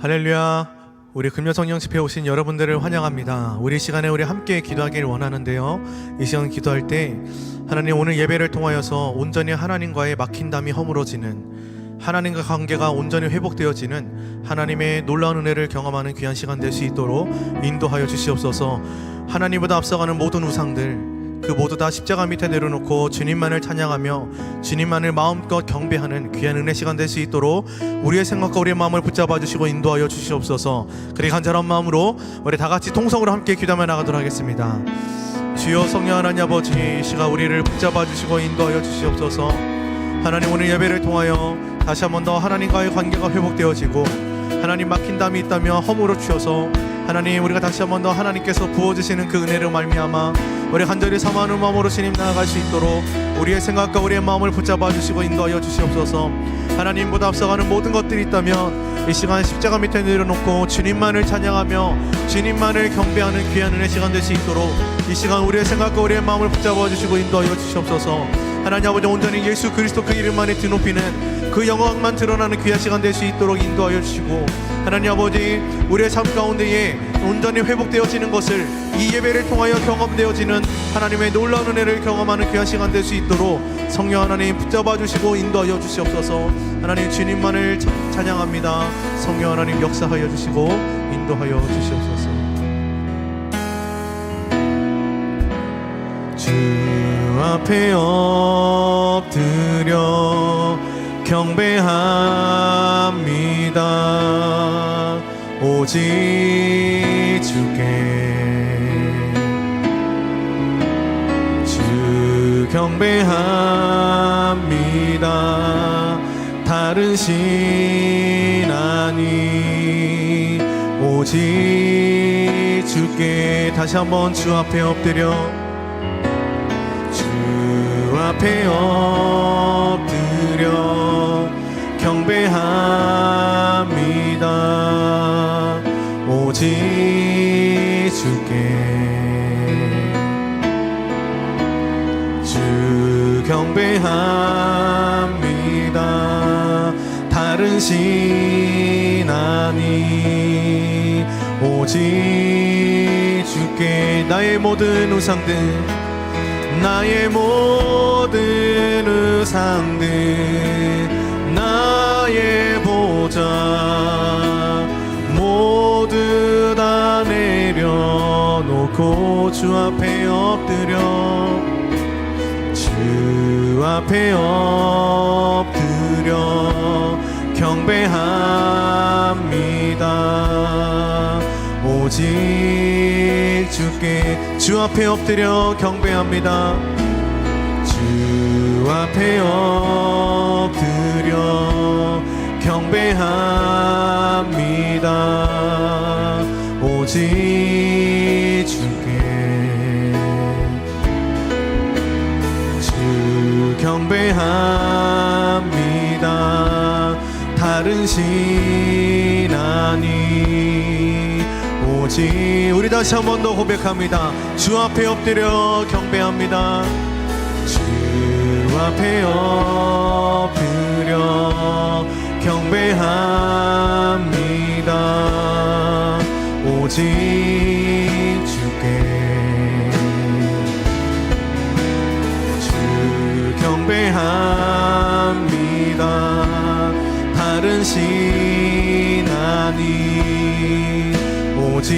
할렐루야. 우리 금요성령 집회 오신 여러분들을 환영합니다. 우리 시간에 우리 함께 기도하기를 원하는데요. 이 시간 기도할 때 하나님 오늘 예배를 통하여서 온전히 하나님과의 막힌담이 허물어지는 하나님과 관계가 온전히 회복되어지는 하나님의 놀라운 은혜를 경험하는 귀한 시간 될 수 있도록 인도하여 주시옵소서. 하나님보다 앞서가는 모든 우상들 그 모두 다 십자가 밑에 내려놓고 주님만을 찬양하며 주님만을 마음껏 경배하는 귀한 은혜 시간 될 수 있도록 우리의 생각과 우리의 마음을 붙잡아 주시고 인도하여 주시옵소서. 그리 간절한 마음으로 우리 다 같이 통성으로 함께 기도하며 나가도록 하겠습니다. 주여 성령 하나님 아버지 이 시간 우리를 붙잡아 주시고 인도하여 주시옵소서. 하나님 오늘 예배를 통하여 다시 한 번 더 하나님과의 관계가 회복되어지고 하나님 막힌 담이 있다면 허물어 주셔서 하나님 우리가 다시 한 번 더 하나님께서 부어주시는 그 은혜로 말미암아 우리 간절히 사모하는 마음으로 주님 나아갈 수 있도록 우리의 생각과 우리의 마음을 붙잡아 주시고 인도하여 주시옵소서. 하나님보다 앞서가는 모든 것들이 있다면 이 시간 십자가 밑에 내려놓고 주님만을 찬양하며 주님만을 경배하는 귀한 은혜 시간 될 수 있도록 이 시간 우리의 생각과 우리의 마음을 붙잡아 주시고 인도하여 주시옵소서 하나님 아버지 온전히 예수 그리스도 그 이름만에 드높이는 그 영광만 드러나는 귀한 시간 될 수 있도록 인도하여 주시고 하나님 아버지 우리의 삶 가운데에 온전히 회복되어지는 것을 이 예배를 통하여 경험되어지는 하나님의 놀라운 은혜를 경험하는 귀한 시간 될 수 있도록 성령 하나님 붙잡아 주시고 인도하여 주시옵소서. 하나님 주님만을 차- 찬양합니다. 성령 하나님 역사하여 주시고 인도하여 주시옵소서 앞에 엎드려 경배합니다. 오직 주께. 주 경배합니다. 다른 신 아니. 오직 주께. 다시 한번 주 앞에 엎드려 주 앞에 엎드려 경배합니다. 오직 주께 주 경배합니다. 다른 신 아니 오직 주께 나의 모든 우상들 나의 모든 우상들 나의 보자 모두 다 내려놓고 주 앞에 엎드려 주 앞에 엎드려 경배합니다. 오직 주께 주 앞에 엎드려 경배합니다. 주 앞에 엎드려 경배합니다. 오직 주께 주 경배합니다. 다른 신 오직 우리 다시 한 번 더 고백합니다. 주 앞에 엎드려 경배합니다. 주 앞에 엎드려 경배합니다. 오직 주께 주 경배합니다. 다른 신 오직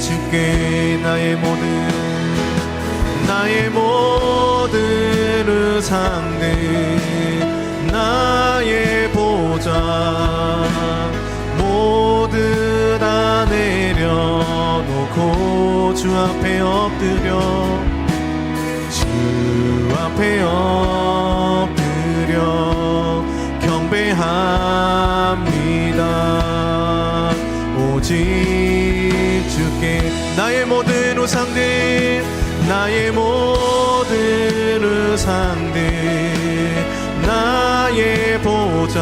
주께 나의 모든 나의 모든 우상들 나의 보자 모두 다 내려놓고 주 앞에 엎드려 주 앞에 엎드려 우상들 나의 모든 우상들 나의 보자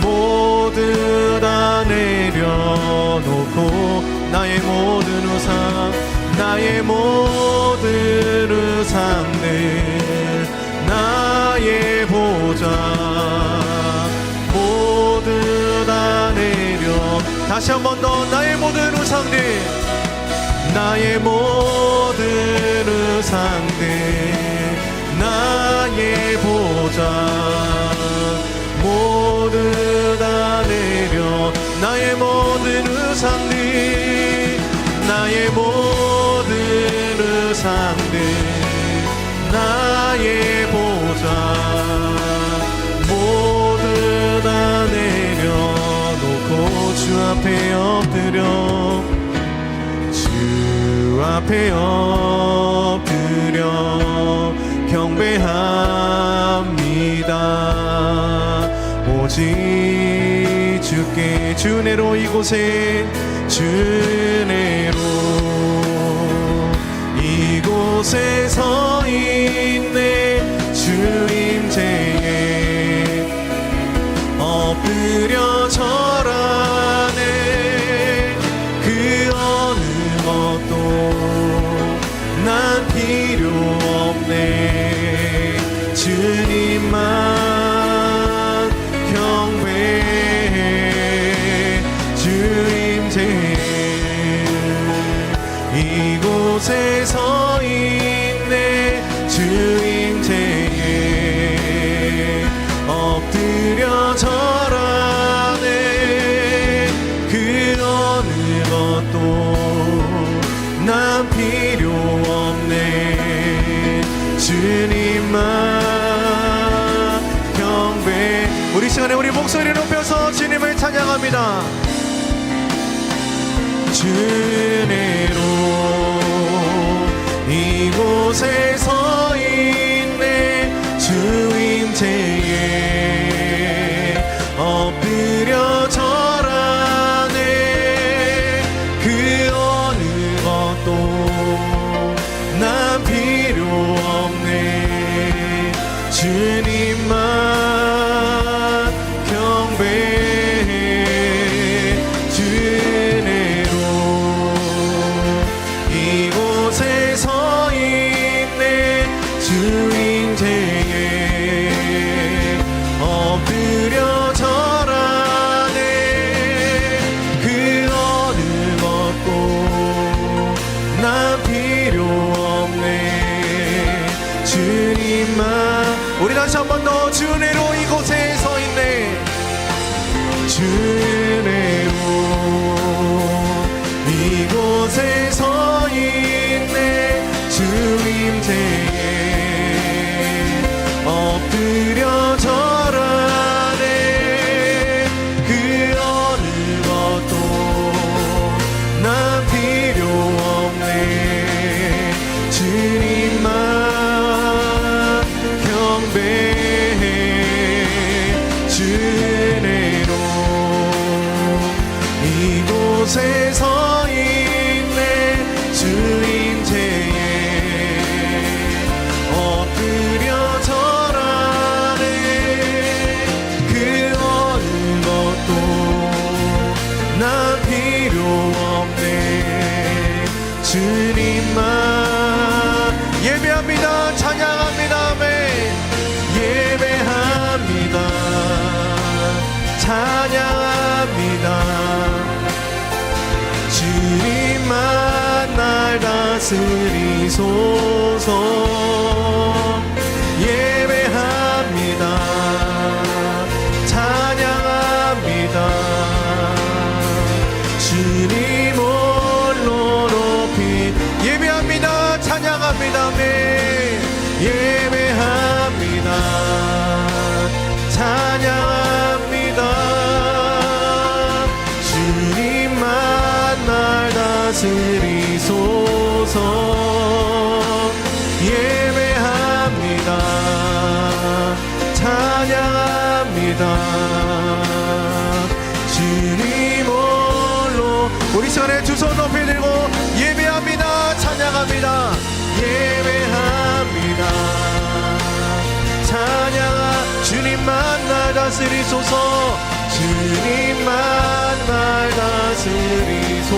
모두 다 내려놓고 나의 모든 우상 나의 모든 우상들 나의 보좌 모두 다시 한 번 더 나의 모든 우상들 나의 모든 우상들 나의 보좌 모두 다 내려. 나의 모든 우상들 나의 모든 우상들 나의 앞에 엎드려 경배합니다. 오직 주께 주내로 이곳에 주내로 이곳에 서 절하네. 그 어느 것도 난 필요 없네. 주님만 경배. 우리 시간에 우리 목소리 높여서 주님을 찬양합니다. 주내로 이곳에 다스리소서 다스리소서 예배합니다. 찬양합니다. 주님 홀로 우리 시간에 두 손 높이 들고 예배합니다. 찬양합니다. 예배합니다. 찬양하 주님만 날 다스리소서. 주님만 날 다스리소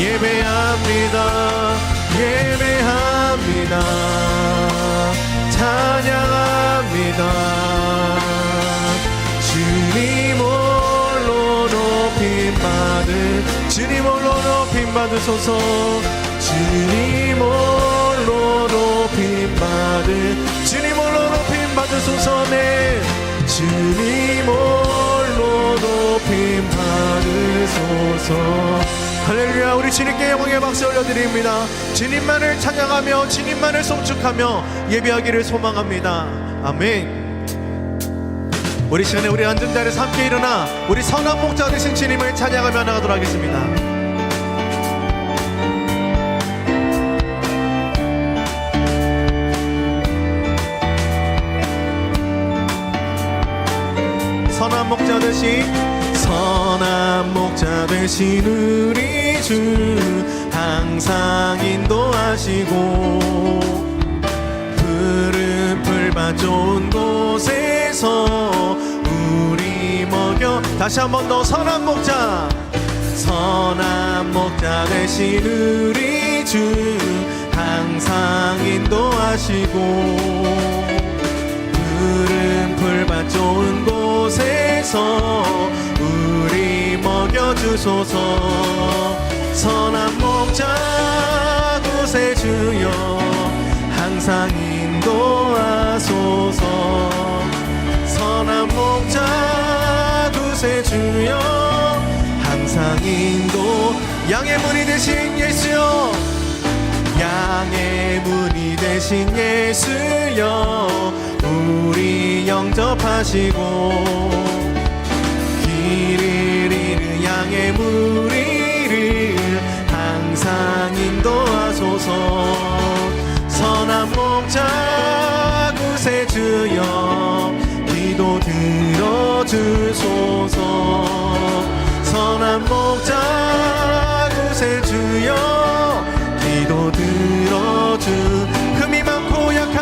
예배합니다. 예배합니다. 찬양합니다. 주님 홀로 높임 받으 주소서. 주님 홀로 높임 받으 주님 홀로 높임 받으소서. 네. 주님 홀로 높임 받으소서 할렐루야 우리 주님께 영광의 박수 올려드립니다. 주님만을 찬양하며 주님만을 송축하며 예배하기를 소망합니다. 아멘. 우리 시간에 우리 앉은 자리에서 함께 일어나 우리 선한 목자 되신 주님을 찬양하며 나가도록 하겠습니다. 선한 목자 되신 선한 목자 되신 우리 주 항상 인도하시고 푸른 풀밭 좋은 곳에서 우리 먹여 다시 한 번 더 선한 목자. 선한 목자 되신 우리 주 항상 인도하시고 푸른 풀밭 좋은 곳에서 주소서. 선한 목자 곳에 주여 항상 인도하소서. 선한 목자 곳에 주여 항상 인도 양의 문이 되신 예수여. 양의 문이 되신 예수여 우리 영접하시고 길을 양의 무리를 항상 인도하소서. 선한 목자 구세 주여 기도 들어주소서. 선한 목자 구세 주여 기도 들어주. 흠이 많고 약한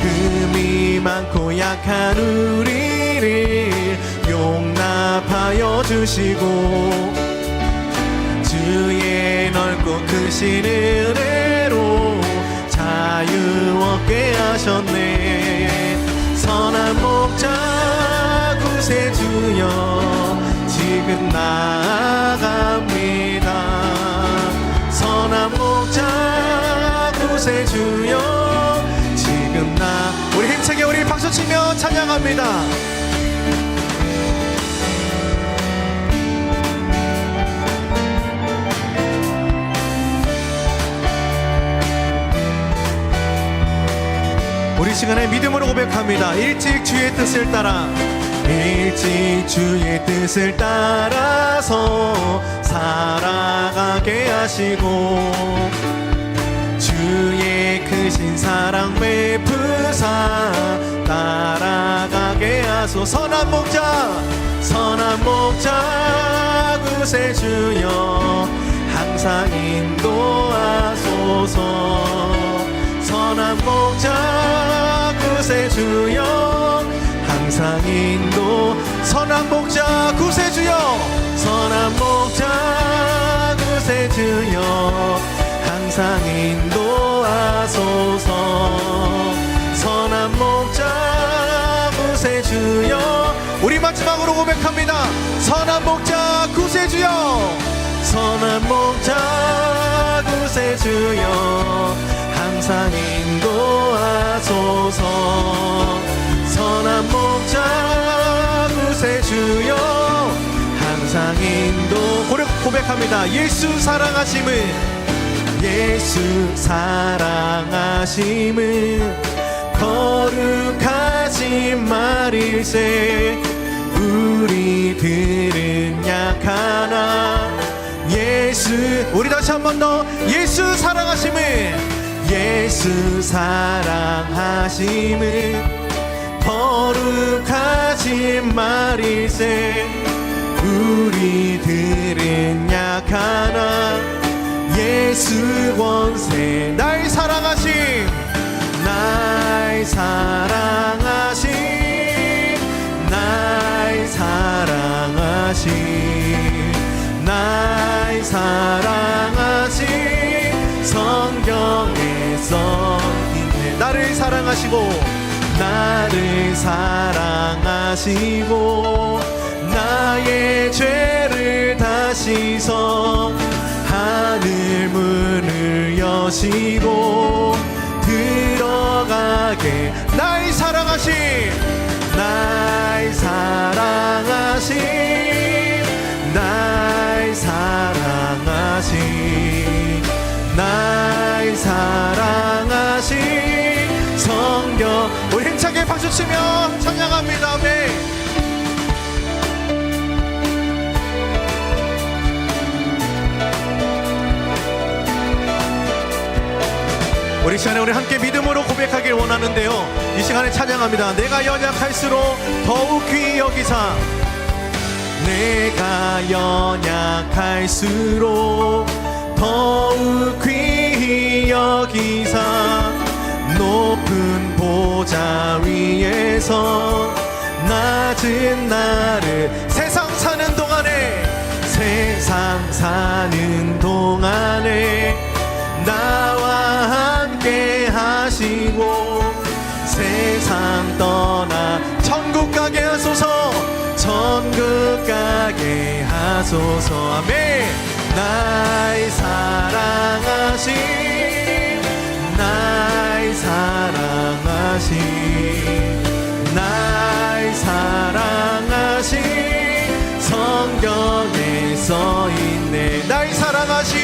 흠이 많고 약한 우리를 용납하여 주시고 주의 넓고 크신 은혜로 자유 얻게 하셨네. 선한 목자 구세 주여 지금 나아갑니다. 선한 목자 구세 주여 지금 나 우리 힘차게 우리 박수치며 찬양합니다 시간에 믿음으로 고백합니다. 일찍 주의 뜻을 따라. 일찍 주의 뜻을 따라서 살아가게 하시고 주의 크신 사랑 베푸사 따라가게 하소. 선한 목자 선한 목자 구세 주여 항상 인도하소서 선한 목자 구세 주여. 항상 인도. 선한 목자 구세 주여. 선한 목자 구세 주여. 항상 인도하소서. 선한 목자 구세 주여. 우리 마지막으로 고백합니다. 선한 목자 구세 주여 선한 목자 구세 주여 항상 인도하소서. 선한 목자 구세 주여 항상 인도 고백, 고백합니다. 예수 사랑하심을 예수 사랑하심은 거룩하신 말일세. 우리들은 약하나 예수 우리 다시 한 번 더 예수 사랑하심을. 예수 사랑하심은 거룩하신 말일세. 우리들은 약하나 예수 권세 날 사랑하심. 날 사랑하심. 날 사랑하심 날 나를 사랑하시고 나를 사랑하시고 나의 죄를 다 씻어 여시고 들어가게. 날 사랑하신 날 사랑하신 사랑하신 날 사랑하신 성경. 우리 힘차게 박수치며 찬양합니다. 아멘. 우리 시간에 우리 함께 믿음으로 고백하길 원하는데요. 이 시간에 찬양합니다. 내가 연약할수록 더욱 귀히 여기사 내가 연약할수록 더욱 귀히 여기사 높은 보좌 위에서 낮은 나를 세상 사는 동안에 세상 사는 하소서 아멘. 날 사랑하신 날 사랑하신 날 사랑하신 성경에 써있네. 날 사랑하신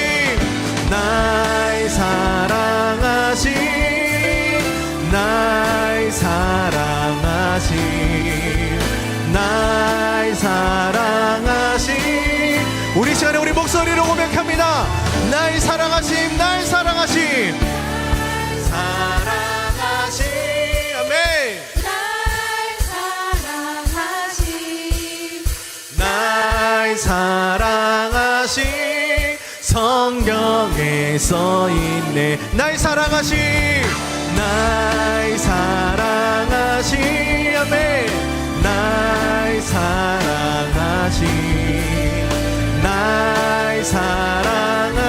날 사랑하신 날 사랑하신 날 사랑하심 날 사랑하심. 사랑하심. 아멘. 날 사랑하신 날 사랑하신 성경에 써 있네. 날 사랑하신 날 사랑하신 아멘. 날 사랑하신 날 사랑하신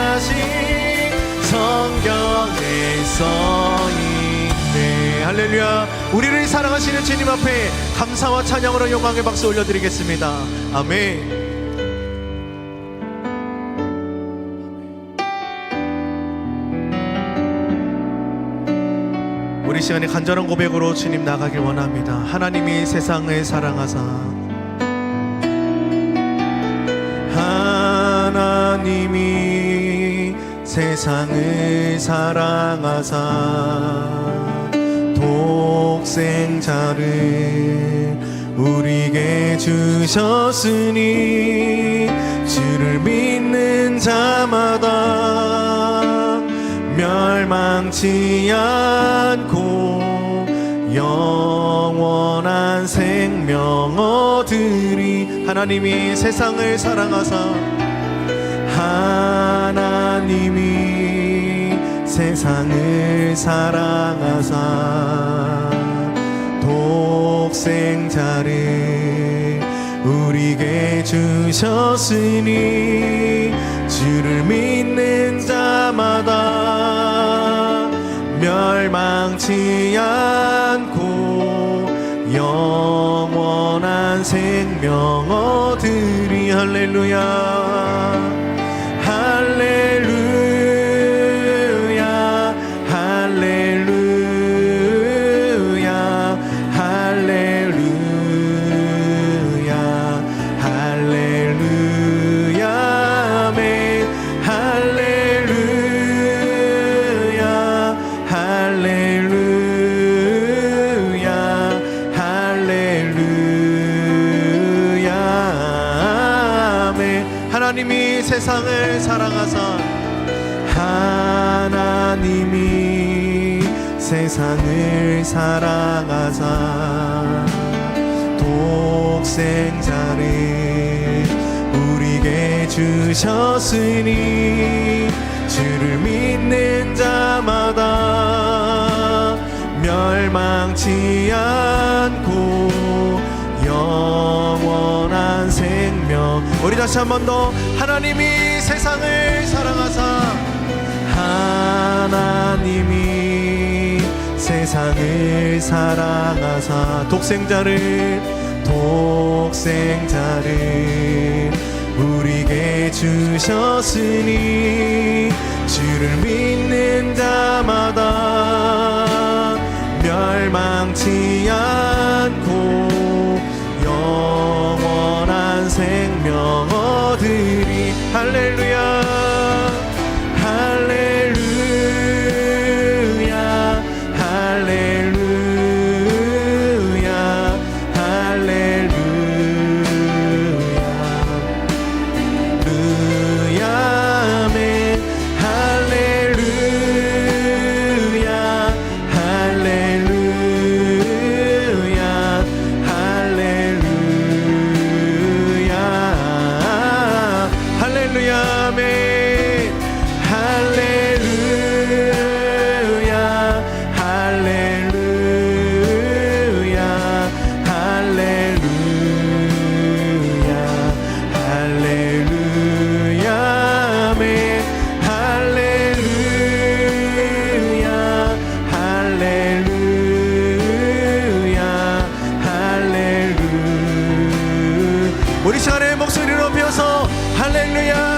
성경에 써있네. 할렐루야. 우리를 사랑하시는 주님 앞에 감사와 찬양으로 영광의 박수 올려드리겠습니다. 아멘. 우리 시간에 간절한 고백으로 주님 나가길 원합니다. 하나님이 세상을 사랑하사 하나님이 세상을 사랑하사 독생자를 우리에게 주셨으니 주를 믿는 자마다 멸망치 않고 영원한 생명 얻으리. 하나님이 세상을 사랑하사 하나님이 세상을 사랑하사 독생자를 우리에게 주셨으니 주를 믿는 자마다 멸망치 않고 영원한 생명 얻으리. 할렐루야 망치 않고 영원한 생명. 우리 다시 한 번 더 하나님이 세상을 사랑하사 하나님이 세상을 사랑하사 독생자를 독생자를 우리에게 주셨으니 주를 믿는 자마다 멸망치 않고 영원한 생명 얻으리. 할렐루야 우리 시간에 목소리를 높여서 할렐루야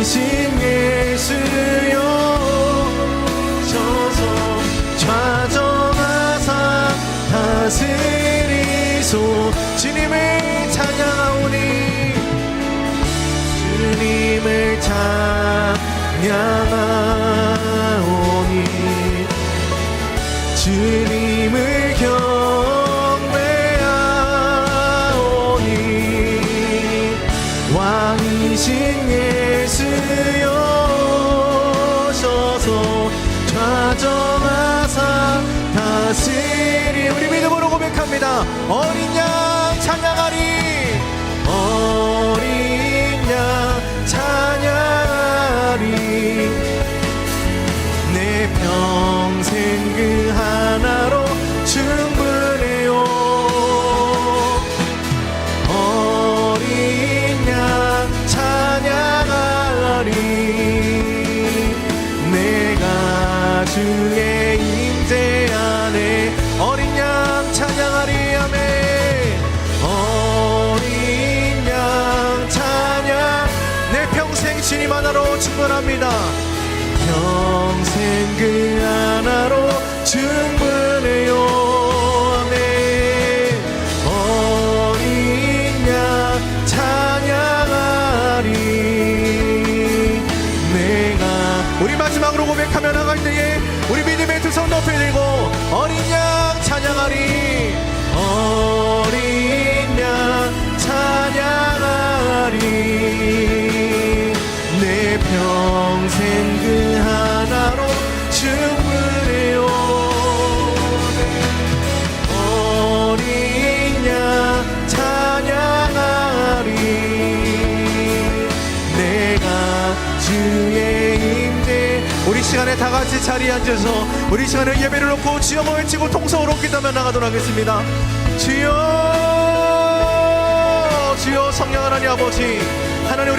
이신 예수여 저서 좌정하사 다스리소. 주님을 찬양하오니 주님을 찬양 충분합니다. 평생 그 하나로 충분해요. 내가 우리 마지막으로 고백하며 나갈 때에 시간에 다 같이 자리에 앉아서 우리 시간에 예배를 놓고 주여만 외치고 통성으로 기도하며 나가도록 하겠습니다. 주여 주여 성령 하나님 아버지 하나님 우리가